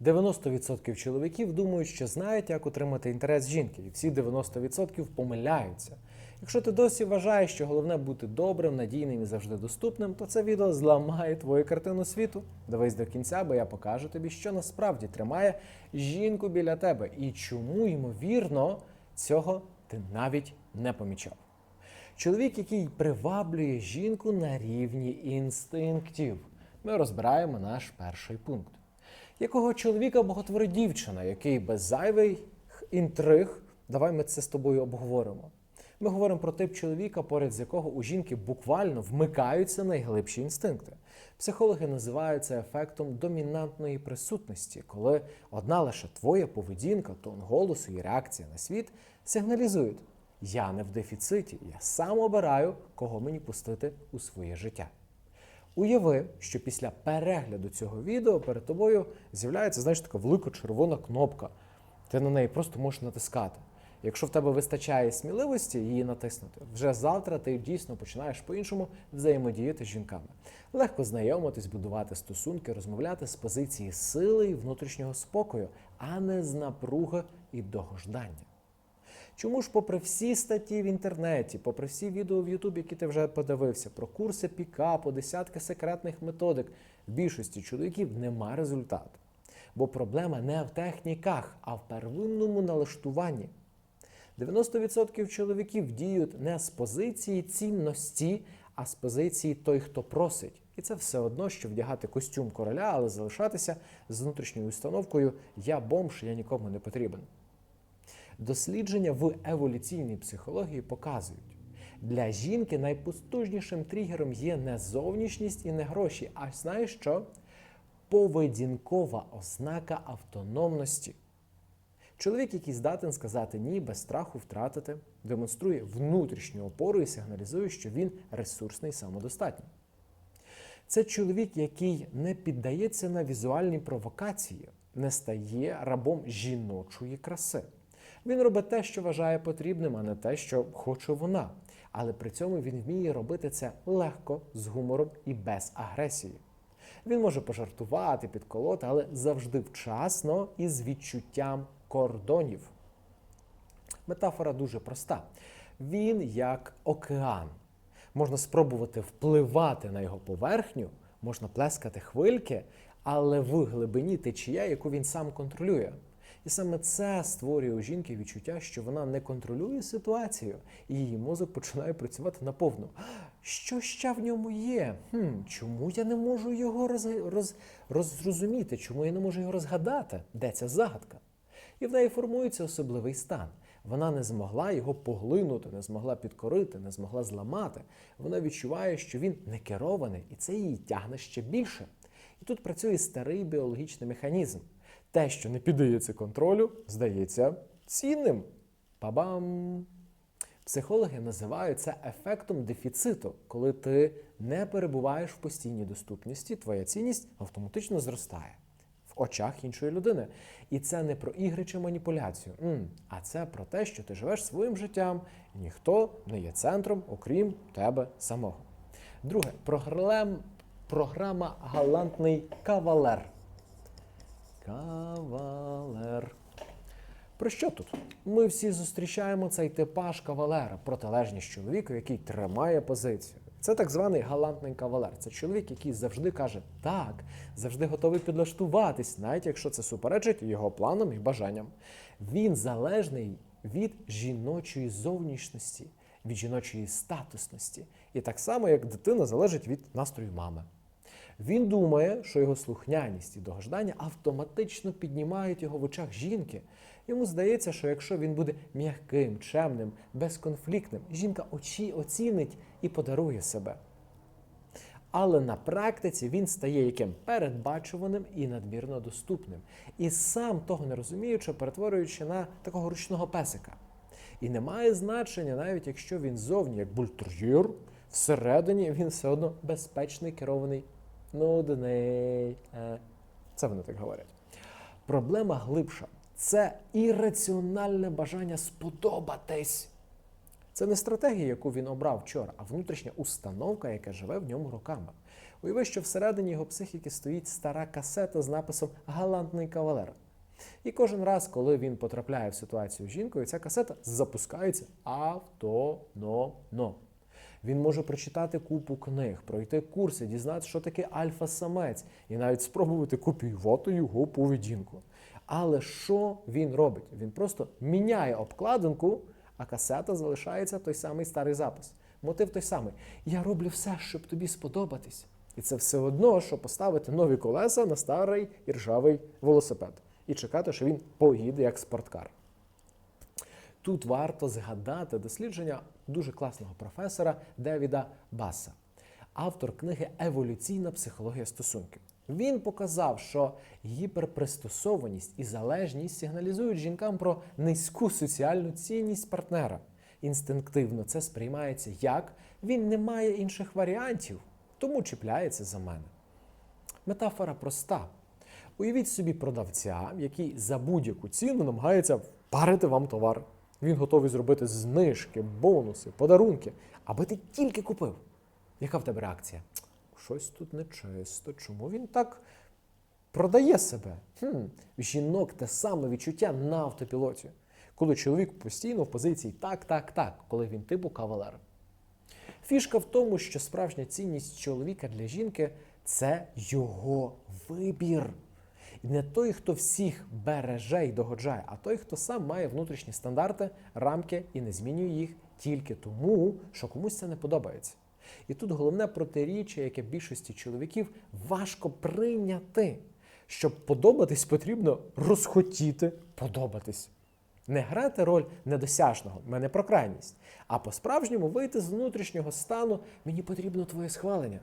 90% чоловіків думають, що знають, як отримати інтерес жінки, і всі 90% помиляються. Якщо ти досі вважаєш, що головне бути добрим, надійним і завжди доступним, то це відео зламає твою картину світу. Дивись до кінця, бо я покажу тобі, що насправді тримає жінку біля тебе і чому, ймовірно, цього ти навіть не помічав. Чоловік, який приваблює жінку на рівні інстинктів. Ми розбираємо наш перший пункт. Якого чоловіка боготворить дівчина, який без зайвих інтриг, давай ми це з тобою обговоримо. Ми говоримо про тип чоловіка, поряд з якого у жінки буквально вмикаються найглибші інстинкти. Психологи називають це ефектом домінантної присутності, коли одна лише твоя поведінка, тон голосу і реакція на світ сигналізують: я не в дефіциті, я сам обираю, кого мені пустити у своє життя. Уяви, що після перегляду цього відео перед тобою з'являється знаєш, така велика червона кнопка. Ти на неї просто можеш натискати. Якщо в тебе вистачає сміливості її натиснути, вже завтра ти дійсно починаєш по-іншому взаємодіяти з жінками. Легко знайомитись, будувати стосунки, розмовляти з позиції сили і внутрішнього спокою, а не з напруги і догождання. Чому ж, попри всі статті в інтернеті, попри всі відео в Ютубі, які ти вже подивився, про курси пікапу, десятки секретних методик, в більшості чоловіків нема результату. Бо проблема не в техніках, а в первинному налаштуванні. 90% чоловіків діють не з позиції цінності, а з позиції той, хто просить. І це все одно, що вдягати костюм короля, але залишатися з внутрішньою установкою Я бомж, я нікому не потрібен. Дослідження в еволюційній психології показують, для жінки найпотужнішим тригером є не зовнішність і не гроші, а знаєш що? Поведінкова ознака автономності. Чоловік, який здатен сказати ні без страху втратити, демонструє внутрішню опору і сигналізує, що він ресурсний самодостатній. Це чоловік, який не піддається на візуальні провокації, не стає рабом жіночої краси. Він робить те, що вважає потрібним, а не те, що хоче вона. Але при цьому він вміє робити це легко, з гумором і без агресії. Він може пожартувати, підколоти, але завжди вчасно і з відчуттям кордонів. Метафора дуже проста. Він як океан. Можна спробувати впливати на його поверхню, можна плескати хвильки, але в глибині течія, яку він сам контролює. І саме це створює у жінки відчуття, що вона не контролює ситуацію, і її мозок починає працювати наповну. Що ще в ньому є? Хм, Чому я не можу його роз, роз, розрозуміти? Чому я не можу його розгадати? Де ця загадка? І в неї формується особливий стан. Вона не змогла його поглинути, не змогла підкорити, не змогла зламати. Вона відчуває, що він не керований, і це її тягне ще більше. І тут працює старий біологічний механізм. Те, що не піддається контролю, здається цінним. Па-бам! Психологи називають це ефектом дефіциту, коли ти не перебуваєш в постійній доступності, твоя цінність автоматично зростає в очах іншої людини. І це не про ігри чи маніпуляцію, а це про те, що ти живеш своїм життям, і ніхто не є центром, окрім тебе самого. Друге, програм, програма Галантний кавалер. Кавалер. Про що тут? Ми всі зустрічаємо цей типаж кавалера, протилежність чоловіку, який тримає позицію. Це так званий галантний кавалер. Це чоловік, який завжди каже так, завжди готовий підлаштуватись, навіть якщо це суперечить його планам і бажанням. Він залежний від жіночої зовнішності, від жіночої статусності. І так само, як дитина залежить від настрою мами. Він думає, що його слухняність і догождання автоматично піднімають його в очах жінки. Йому здається, що якщо він буде м'яким, чемним, безконфліктним, жінка очі оцінить і подарує себе. Але на практиці він стає яким передбачуваним і надмірно доступним. І сам того не розуміючи, перетворюючи на такого ручного песика. І не має значення, навіть якщо він зовні як бультер'єр, всередині він все одно безпечний, керований, нудний. Е, Це вони так говорять. Проблема глибша. Це ірраціональне бажання сподобатись. Це не стратегія, яку він обрав вчора, а внутрішня установка, яка живе в ньому роками. Уяви, що всередині його психіки стоїть стара касета з написом Галантний кавалер. І кожен раз, коли він потрапляє в ситуацію з жінкою, ця касета запускається автономно. Він може прочитати купу книг, пройти курси, дізнатися, що таке альфа-самець, і навіть спробувати копіювати його поведінку. Але що він робить? Він просто міняє обкладинку, а касета залишається той самий старий запис. Мотив той самий. Я роблю все, щоб тобі сподобатись. І це все одно, що поставити нові колеса на старий і ржавий велосипед і чекати, що він поїде як спорткар. Тут варто згадати дослідження дуже класного професора Девіда Баса, автор книги Еволюційна психологія стосунків. Він показав, що гіперпристосованість і залежність сигналізують жінкам про низьку соціальну цінність партнера. Інстинктивно це сприймається як він не має інших варіантів, тому чіпляється за мене. Метафора проста. Уявіть собі продавця, який за будь-яку ціну намагається впарити вам товар. Він готовий зробити знижки, бонуси, подарунки, аби ти тільки купив. Яка в тебе реакція? Щось тут нечисто. Чому він так продає себе? Хм, в жінок те саме відчуття на автопілоті, коли чоловік постійно в позиції так, так, так, коли він типу кавалер. Фішка в тому, що справжня цінність чоловіка для жінки це його вибір. Не той, хто всіх береже і догоджає, а той, хто сам має внутрішні стандарти, рамки і не змінює їх тільки тому, що комусь це не подобається. І тут головне протиріччя, яке більшості чоловіків важко прийняти. Щоб подобатись, потрібно розхотіти подобатись. Не грати роль недосяжного, мене про крайність, а по-справжньому вийти з внутрішнього стану мені потрібно твоє схвалення.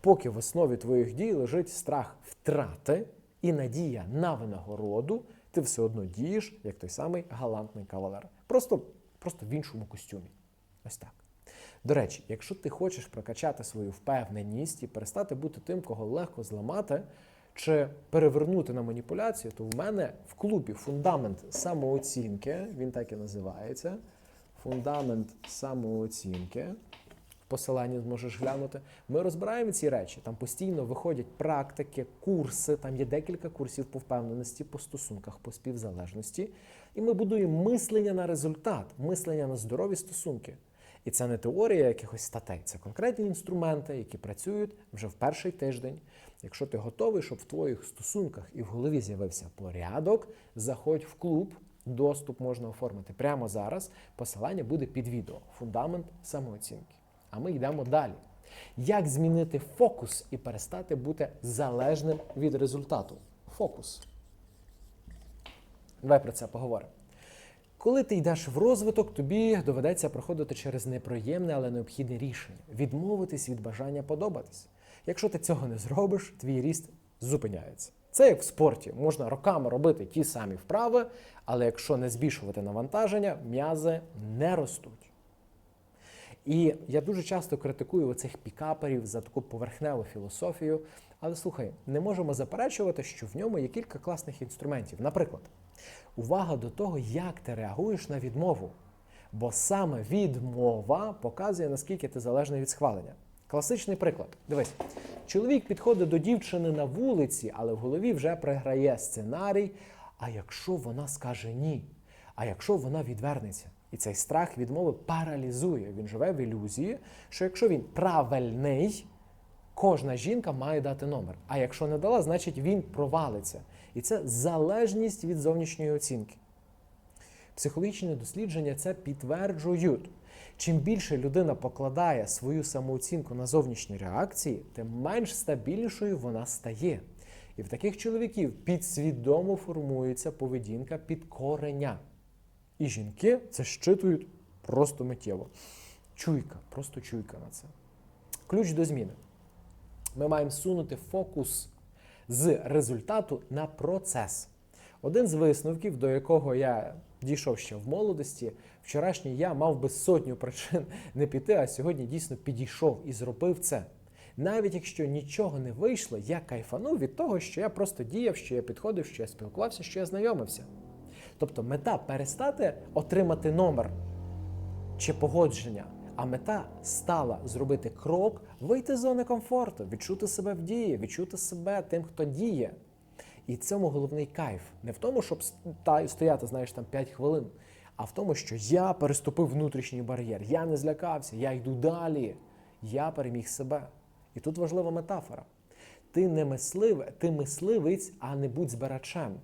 Поки в основі твоїх дій лежить страх втрати і надія на винагороду, ти все одно дієш, як той самий галантний кавалер. Просто, просто в іншому костюмі. Ось так. До речі, якщо ти хочеш прокачати свою впевненість і перестати бути тим, кого легко зламати чи перевернути на маніпуляцію, то в мене в клубі фундамент самооцінки, він так і називається. Фундамент самооцінки. Посиланні зможеш глянути. Ми розбираємо ці речі. Там постійно виходять практики, курси. Там є декілька курсів по впевненості, по стосунках, по співзалежності. І ми будуємо мислення на результат, мислення на здорові стосунки. І це не теорія якихось статей, це конкретні інструменти, які працюють вже в перший тиждень. Якщо ти готовий, щоб в твоїх стосунках і в голові з'явився порядок, заходь в клуб. Доступ можна оформити прямо зараз. Посилання буде під відео. Фундамент самооцінки. А ми йдемо далі. Як змінити фокус і перестати бути залежним від результату? Фокус. Давай про це поговоримо. Коли ти йдеш в розвиток, тобі доведеться проходити через неприємне, але необхідне рішення відмовитись від бажання подобатись. Якщо ти цього не зробиш, твій ріст зупиняється. Це як в спорті, можна роками робити ті самі вправи, але якщо не збільшувати навантаження, м'язи не ростуть. І я дуже часто критикую оцих пікаперів за таку поверхневу філософію. Але слухай, не можемо заперечувати, що в ньому є кілька класних інструментів. Наприклад, увага до того, як ти реагуєш на відмову. Бо саме відмова показує, наскільки ти залежний від схвалення. Класичний приклад. Дивись, чоловік підходить до дівчини на вулиці, але в голові вже приграє сценарій. А якщо вона скаже ні? А якщо вона відвернеться? І цей страх відмови паралізує. Він живе в ілюзії, що якщо він правильний, кожна жінка має дати номер. А якщо не дала, значить він провалиться. І це залежність від зовнішньої оцінки. Психологічні дослідження це підтверджують. Чим більше людина покладає свою самооцінку на зовнішні реакції, тим менш стабільнішою вона стає. І в таких чоловіків підсвідомо формується поведінка підкорення. І жінки це щитують просто миттєво. Чуйка, просто чуйка на це. Ключ до зміни. Ми маємо сунути фокус з результату на процес. Один з висновків, до якого я дійшов ще в молодості, вчорашній я мав би сотню причин не піти, а сьогодні дійсно підійшов і зробив це. Навіть якщо нічого не вийшло, я кайфанув від того, що я просто діяв, що я підходив, що я спілкувався, що я знайомився. Тобто мета перестати отримати номер чи погодження, А мета стала зробити крок, вийти з зони комфорту, відчути себе в дії, відчути себе тим, хто діє. І цьому головний кайф. Не в тому, щоб стояти, знаєш, там 5 хвилин, а в тому, що я переступив внутрішній бар'єр. Я не злякався, я йду далі. Я переміг себе. І тут важлива метафора. Ти не мисливе, ти мисливець, а не будь збирачем.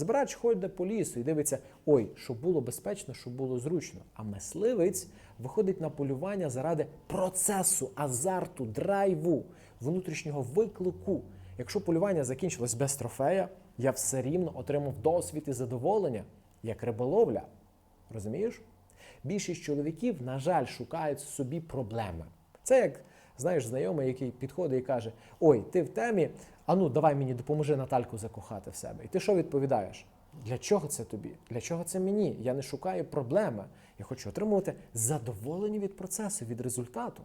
Збирач ходить по лісу і дивиться, ой, щоб було безпечно, щоб було зручно. А мисливець виходить на полювання заради процесу, азарту, драйву, внутрішнього виклику. Якщо полювання закінчилось без трофея, я все рівно отримав досвід і задоволення, як риболовля. Розумієш? Більшість чоловіків, на жаль, шукають собі проблеми. Це як знаєш, знайомий, який підходить і каже: Ой, ти в темі, а ну давай мені допоможи Натальку закохати в себе. І ти що відповідаєш? Для чого це тобі? Для чого це мені? Я не шукаю проблеми. Я хочу отримувати задоволення від процесу, від результату.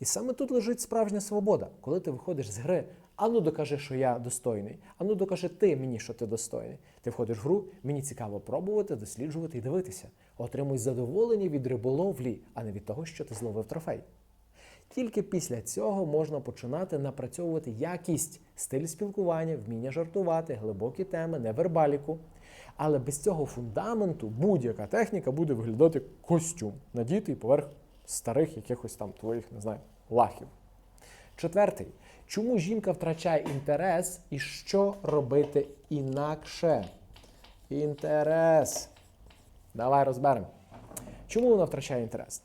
І саме тут лежить справжня свобода, коли ти виходиш з гри, ану докажи, що я достойний, ану докажи ти мені, що ти достойний. Ти входиш в гру, мені цікаво пробувати, досліджувати і дивитися. Отримуй задоволення від риболовлі, а не від того, що ти зловив трофей. Тільки після цього можна починати напрацьовувати якість, стиль спілкування, вміння жартувати, глибокі теми, невербаліку. Але без цього фундаменту будь-яка техніка буде виглядати костюм, надітий поверх старих якихось там твоїх, не знаю, лахів. Четвертий. Чому жінка втрачає інтерес і що робити інакше? Інтерес. Давай розберемо. Чому вона втрачає інтерес?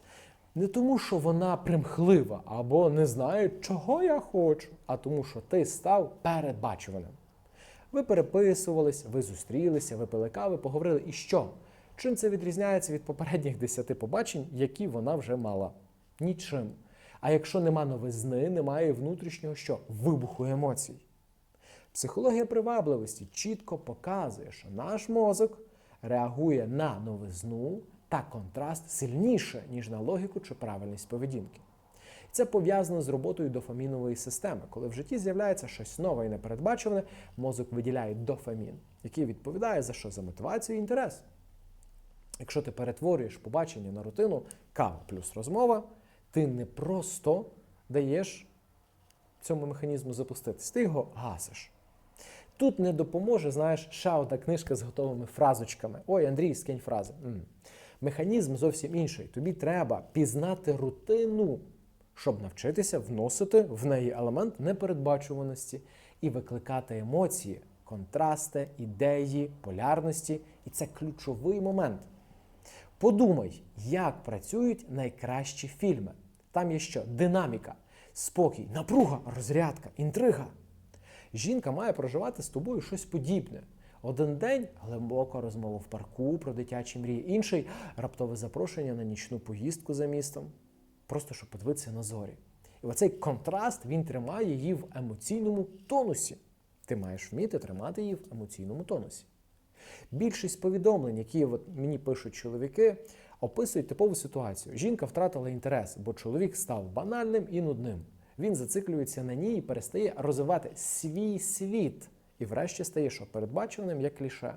Не тому, що вона примхлива або не знає, чого я хочу, а тому, що ти став передбачуваним. Ви переписувались, ви зустрілися, ви пили кави, поговорили. І що? Чим це відрізняється від попередніх десяти побачень, які вона вже мала? Нічим. А якщо нема новизни, немає внутрішнього що? Вибуху емоцій. Психологія привабливості чітко показує, що наш мозок реагує на новизну та контраст сильніше, ніж на логіку чи правильність поведінки. Це пов'язано з роботою дофамінової системи. Коли в житті з'являється щось нове і непередбачуване, мозок виділяє дофамін, який відповідає за що? За мотивацію і інтерес. Якщо ти перетворюєш побачення на рутину, кава плюс розмова, ти не просто даєш цьому механізму запуститись, ти його гасиш. Тут не допоможе, знаєш, ще одна книжка з готовими фразочками. Ой, Андрій, скинь фрази. Механізм зовсім інший. Тобі треба пізнати рутину, щоб навчитися вносити в неї елемент непередбачуваності і викликати емоції, контрасти, ідеї, полярності. І це ключовий момент. Подумай, як працюють найкращі фільми. Там є що? Динаміка, спокій, напруга, розрядка, інтрига. Жінка має проживати з тобою щось подібне. Один день глибока розмова в парку про дитячі мрії, інший раптове запрошення на нічну поїздку за містом, просто щоб подивитися на зорі. І оцей контраст він тримає її в емоційному тонусі. Ти маєш вміти тримати її в емоційному тонусі. Більшість повідомлень, які от мені пишуть чоловіки, описують типову ситуацію. Жінка втратила інтерес, бо чоловік став банальним і нудним. Він зациклюється на ній і перестає розвивати свій світ. І врешті стає що передбаченим як кліше.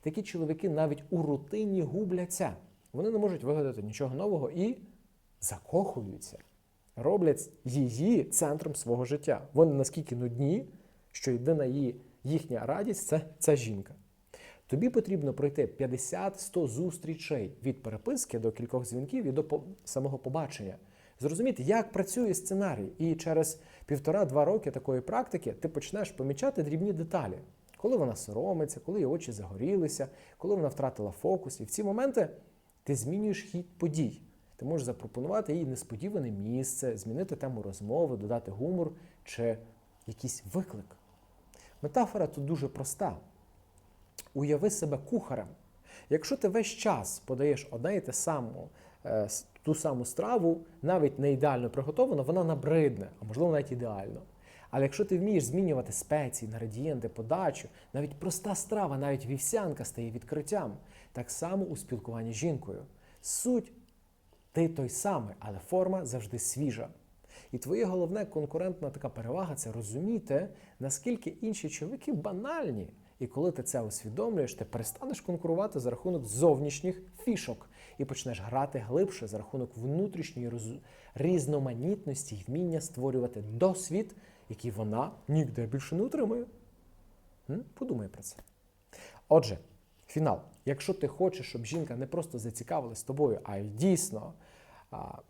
Такі чоловіки навіть у рутині губляться. Вони не можуть вигадати нічого нового і закохуються, роблять її центром свого життя. Вони наскільки нудні, що єдина її їхня радість це ця жінка. Тобі потрібно пройти 50-100 зустрічей від переписки до кількох дзвінків і до самого побачення. Зрозуміти, як працює сценарій. І через півтора-два роки такої практики ти почнеш помічати дрібні деталі. Коли вона соромиться, коли її очі загорілися, коли вона втратила фокус. І в ці моменти ти змінюєш хід подій. Ти можеш запропонувати їй несподіване місце, змінити тему розмови, додати гумор чи якийсь виклик. Метафора тут дуже проста. Уяви себе кухарем. Якщо ти весь час подаєш одне і те саму, е, с- ту саму страву, навіть не ідеально приготовлену, вона набридне, а можливо навіть ідеально. Але якщо ти вмієш змінювати спеції, інгредієнти, подачу, навіть проста страва, навіть вівсянка стає відкриттям. Так само у спілкуванні з жінкою. Суть ти той самий, але форма завжди свіжа. І твоє головне конкурентна така перевага це розуміти, наскільки інші чоловіки банальні, І коли ти це усвідомлюєш, ти перестанеш конкурувати за рахунок зовнішніх фішок і почнеш грати глибше за рахунок внутрішньої роз- різноманітності і вміння створювати досвід, який вона ніде більше не отримує. Подумай про це. Отже, фінал. Якщо ти хочеш, щоб жінка не просто зацікавилась тобою, а й дійсно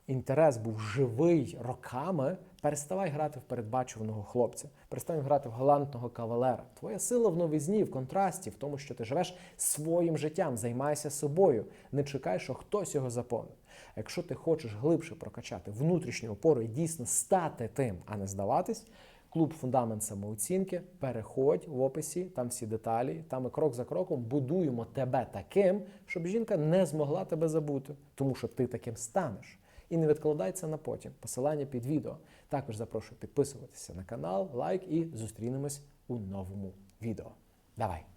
інтерес був живий роками, переставай грати в передбачуваного хлопця, перестань грати в галантного кавалера. Твоя сила в новизні, в контрасті, в тому, що ти живеш своїм життям, займайся собою, не чекай, що хтось його заповнить. Якщо ти хочеш глибше прокачати внутрішню опору і дійсно стати тим, а не здаватись, Клуб Фундамент самооцінки. Переходь в описі, там всі деталі. Там ми крок за кроком будуємо тебе таким, щоб жінка не змогла тебе забути, тому що ти таким станеш. І не відкладай це на потім. Посилання під відео. Також запрошую підписуватися на канал, лайк і зустрінемось у новому відео. Давай!